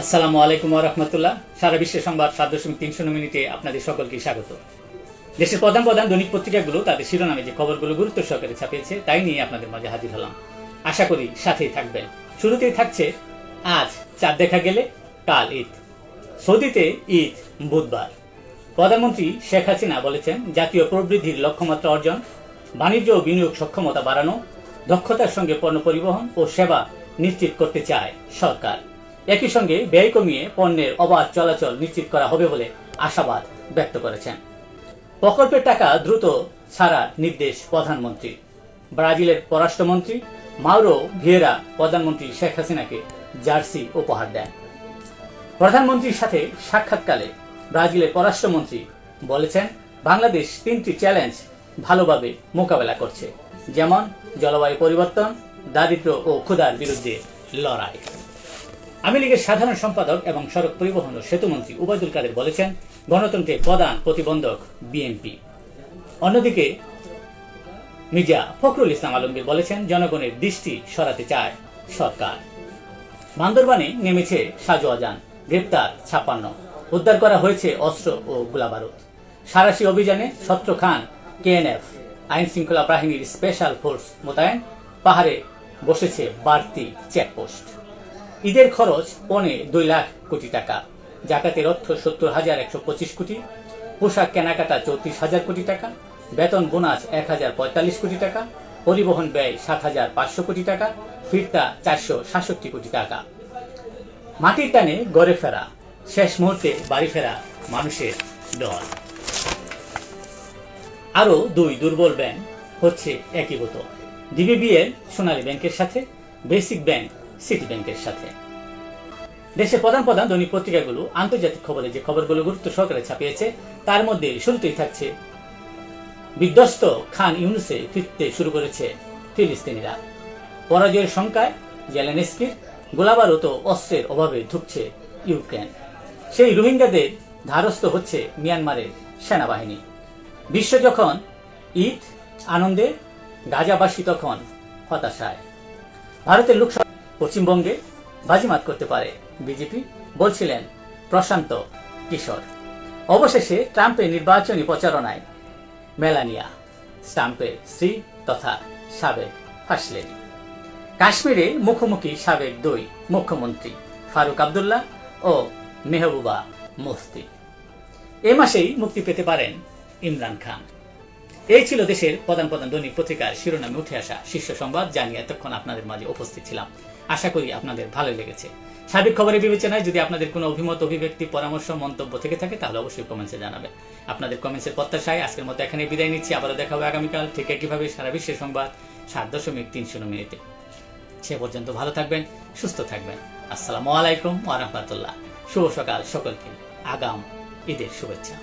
আসসালামু আলাইকুম রহমতুল্লাহ। সারা বিশ্বের সংবাদ সাত দশমিক তিন শূন্য মিনিটে আপনাদের সকলকে স্বাগত। দেশের প্রধান প্রধান দৈনিক পত্রিকাগুলো তাদের শিরোনামে যে খবরগুলো গুরুত্ব সহকারে ছাপিয়েছে, তাই নিয়ে আপনাদের মাঝে হাজির হলাম। আশা করি সাথেই থাকবেন। শুরুতেই থাকছে আজ চাঁদ দেখা গেলে কাল ঈদ। সৌদিতে ঈদ বুধবার। প্রধানমন্ত্রী শেখ হাসিনা বলেছেন, জাতীয় প্রবৃদ্ধির লক্ষ্যমাত্রা অর্জন, বাণিজ্য ও বিনিয়োগ সক্ষমতা বাড়ানো, দক্ষতার সঙ্গে পণ্য পরিবহন ও সেবা নিশ্চিত করতে চায় সরকার। একই সঙ্গে ব্যয় কমিয়ে পণ্যের অবাধ চলাচল নিশ্চিত করা হবে বলে আশাবাদ ব্যক্ত করেছেন। প্রকল্পের টাকা দ্রুত ছাড়ার নির্দেশ প্রধানমন্ত্রী ব্রাজিলের পররাষ্ট্রমন্ত্রী মাউরো ভিয়েরা প্রধানমন্ত্রী শেখ হাসিনাকে জার্সি উপহার দেন। প্রধানমন্ত্রীর সাথে সাক্ষাৎকালে ব্রাজিলের পররাষ্ট্রমন্ত্রী বলেছেন, বাংলাদেশ তিনটি চ্যালেঞ্জ ভালোভাবে মোকাবেলা করছে। যেমন, জলবায়ু পরিবর্তন, দারিদ্র্য ও ক্ষুধার বিরুদ্ধে লড়াই। আওয়ামী লীগের সাধারণ সম্পাদক এবং সড়ক পরিবহন ও সেতুমন্ত্রী উবায়দুল কাদের বলেছেন, গণতন্ত্রের প্রধান প্রতিবন্ধক বিএনপি। অন্যদিকে মির্জা ফখরুল ইসলাম আলমগীর বলেছেন, জনগণের দৃষ্টি সরাতে চায় সরকার। বান্দরবানে নেমেছে সাজোয়াজান গ্রেপ্তার ছাপ্পান্ন। উদ্ধার করা হয়েছে অস্ত্র ও গোলাবারুদ। সারাশি অভিযানে ছত্র খান, কেএনএফ আইন শৃঙ্খলা বাহিনীর স্পেশাল ফোর্স মোতায়েন, পাহাড়ে বসেছে বাড়তি চেকপোস্ট। ঈদের খরচ পনে দুই লাখ কোটি টাকা। জাকাতের অর্থ সত্তর হাজার একশো পঁচিশ কোটি। পোশাক কেনাকাটা চৌত্রিশ হাজার কোটি টাকা। বেতন বোনাস এক হাজার পঁয়তাল্লিশ কোটি টাকা। পরিবহন ব্যয় সাত হাজার পাঁচশো কোটি টাকা। ফিরতা চারশো সাতষট্টি কোটি টাকা। মাটির টানে গড়ে ফেরা। শেষ মুহূর্তে বাড়ি ফেরা মানুষের দল আরও দুই দুর্বল ব্যাংক হচ্ছে একীভূত ডিবিবিএল সোনালী ব্যাংকের সাথে, বেসিক ব্যাংক সিটি ব্যাংকের সাথে। দেশের প্রধান প্রধান দৈনিক পত্রিকাগুলো, আন্তর্জাতিক খবরে যে খবরগুলো গুরুত্ব সহকারে ছাপিয়েছে, তার মধ্যে শুরুতেই থাকছে, বিধ্বস্ত খান ইউনুসে ফিরতে শুরু করেছে ফিলিস্তিনিরা। পরাজয়ের শঙ্কায় জেলেনস্কির গোলাবারুদ ও অস্ত্রের অভাবে ধুকছে ইউক্রেন। সেই রোহিঙ্গাদের ধারস্থ হচ্ছে মিয়ানমারের সেনাবাহিনী। বিশ্ব যখন ঈদ, আনন্দে গাজাবাসী তখন হতাশায়। ভারতের লোকসভা পশ্চিমবঙ্গে বাজিমাত করতে পারে বিজেপি, বলছিলেন প্রশান্ত কিশোর। অবশেষে ট্রাম্পের নির্বাচনী প্রচারণায় মেলানিয়া ট্রাম্পের স্ত্রী তথা সাবেক ফার্স্ট লেডি কাশ্মীরে মুখোমুখি সাবেক দুই মুখ্যমন্ত্রী, ফারুক আবদুল্লাহ ও মেহবুবা মুফতি। এ মাসেই মুক্তি পেতে পারেন ইমরান খান। এই ছিল দেশের প্রধান প্রধান দৈনিক পত্রিকার শিরোনামে উঠে আসা শীর্ষ সংবাদ জানিয়ে এতক্ষণ আপনাদের মাঝে উপস্থিত ছিলাম। আশা করি আপনাদের ভালো লেগেছে। সার্বিক খবরের বিবেচনায় যদি আপনাদের কোনো অভিমত, অভিব্যক্তি, পরামর্শ, মন্তব্য থেকে থাকে, তাহলে অবশ্যই কমেন্টসে জানাবেন। আপনাদের কমেন্টসের প্রত্যাশায় আজকের মতো এখানে বিদায় নিচ্ছি। আবারও দেখা হবে আগামীকাল, ঠিক একইভাবে সারা বিশ্বের সংবাদ, সাত দশমিক তিন শূন্য মিনিটে। সে পর্যন্ত ভালো থাকবেন, সুস্থ থাকবেন। আসসালামু আলাইকুম ওয়া রাহমাতুল্লাহ। শুভ সকাল সকলকে। আগাম ঈদের শুভেচ্ছা।